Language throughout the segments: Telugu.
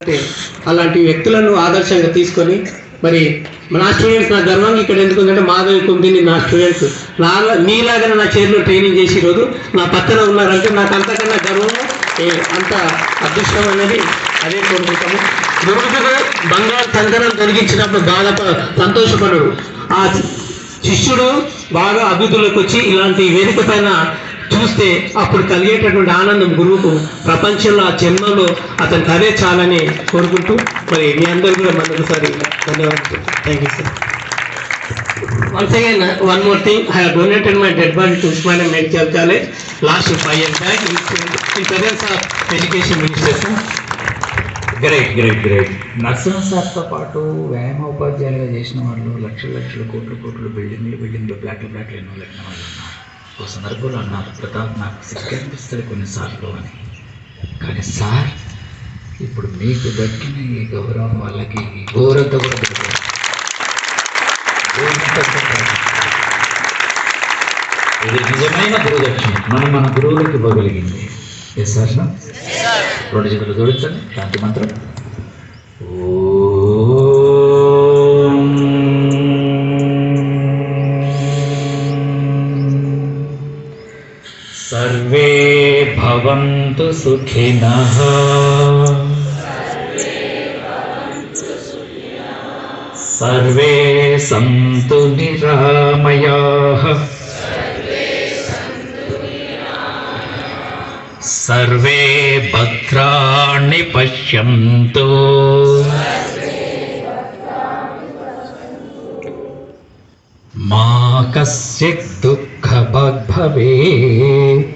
అంటే అలాంటి వ్యక్తులను ఆదర్శంగా తీసుకొని మరి నా స్టూడెంట్స్ నా గర్వంగా ఇక్కడ ఎందుకు ఉందంటే మాధవి కుందిని నా స్టూడెంట్స్ నా నీలాగా నా చేతిలో ట్రైనింగ్ చేసి రోజు నా పక్కన ఉన్నారంటే నాకు అంతకన్నా గర్వము అంత అదృష్టం అనేది అదే కోరుకుంటాము. దుర్గుడు బంగారు కంకణం తొలగించినప్పుడు బాధ సంతోషపడడు ఆ శిష్యుడు బాగా అభివృద్ధిలోకి వచ్చి ఇలాంటి వేదిక పైన చూస్తే అప్పుడు కలిగేటటువంటి ఆనందం గురువుకు ప్రపంచంలో ఆ జన్మలో అతనికి అదే చాలని కోరుకుంటూ మరి మీ అందరూ కూడా మరొకసారి ధన్యవాదాలు thank you sir once again one more thing I have donated my dead body to Osmania medical college last five years back in presence of education minister great great great Narasimha సార్తో పాటు వ్యాయామ ఉపాధ్యాయులుగా చేసిన వాళ్ళు లక్షల లక్షల కోట్లు కోట్లు బిల్డింగ్లు బిల్డింగ్లు ఫ్లాట్లు ఫ్లాట్లు ఎన్నో లెక్కిన వాళ్ళు ఓ సందర్భంలో అన్నారు ప్రతాప్ నాకు సిగ్గు అనిపిస్తుంది కొన్నిసార్లు అని. కానీ సార్ ఇప్పుడు మీకు దక్కిన ఈ గౌరవం వాళ్ళకి ఈ గౌరవంతో కూడా ఇది నిజమైన గురుదక్షిణ. మనం మన గురువులకు ఇవ్వగలిగింది. Yes sir? రెండు చేతులు జోడించండి. శాంతి మంత్రం. भवन्तु सुखिनः। सर्वे सन्तु निरामयाः। सर्वे भद्राणि पश्यन्तु। मा कस्य दुःखभग्भवेत्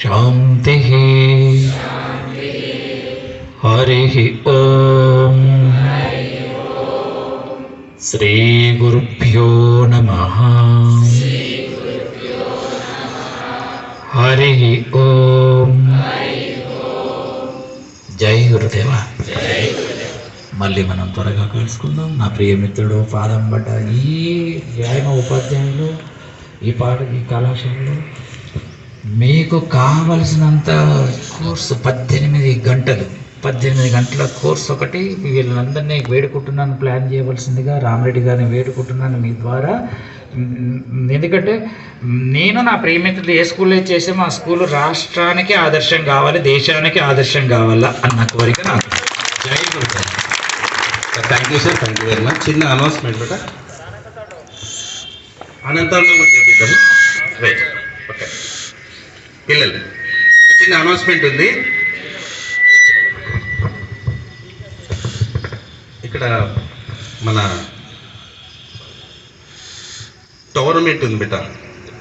शान्तिः हरिः ॐ श्रीगुरुभ्यो नमः हरिः ॐ జై గురుదేవా మళ్ళీ మనం త్వరగా కలుసుకుందాం నా ప్రియమిత్రుడు పాదం పడ్డ ఈ వ్యాయామ ఉపాధ్యాయులు ఈ పాట ఈ కళాశాలలో మీకు కావలసినంత కోర్సు పద్దెనిమిది గంటలు. పద్దెనిమిది గంటల కోర్సు ఒకటి. వీళ్ళందరినీ వేడుకుంటున్నాను ప్లాన్ చేయవలసిందిగా. రామరెడ్డి గారిని వేడుకుంటున్నాను మీ ద్వారా. ఎందుకంటే నేను నా ప్రేమితులు ఏ స్కూల్లో చేసే మా స్కూల్ రాష్ట్రానికి ఆదర్శం కావాలి దేశానికి ఆదర్శం కావాలా అన్న కోరిక నాకు. జై గురు thank you sir thank you very much చిన్న అనౌన్స్మెంట్ బట? అనంతరం చేద్దాము రైట్ ఓకే పిల్లలు చిన్న అనౌన్స్మెంట్ ఉంది. ఇక్కడ మన టోర్నమెంట్ ఉంది బిడ్డ.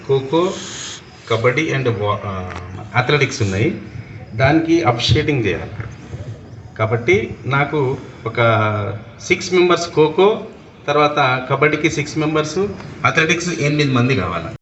ఖోఖో కబడ్డీ అండ్ అథ్లెటిక్స్ ఉన్నాయి. దానికి అప్షేటింగ్ చేయాలి. కాబట్టి నాకు ఒక సిక్స్ మెంబర్స్ ఖోఖో తర్వాత కబడ్డీకి సిక్స్ మెంబర్స్ అథ్లెటిక్స్ ఎనిమిది మంది కావాలి.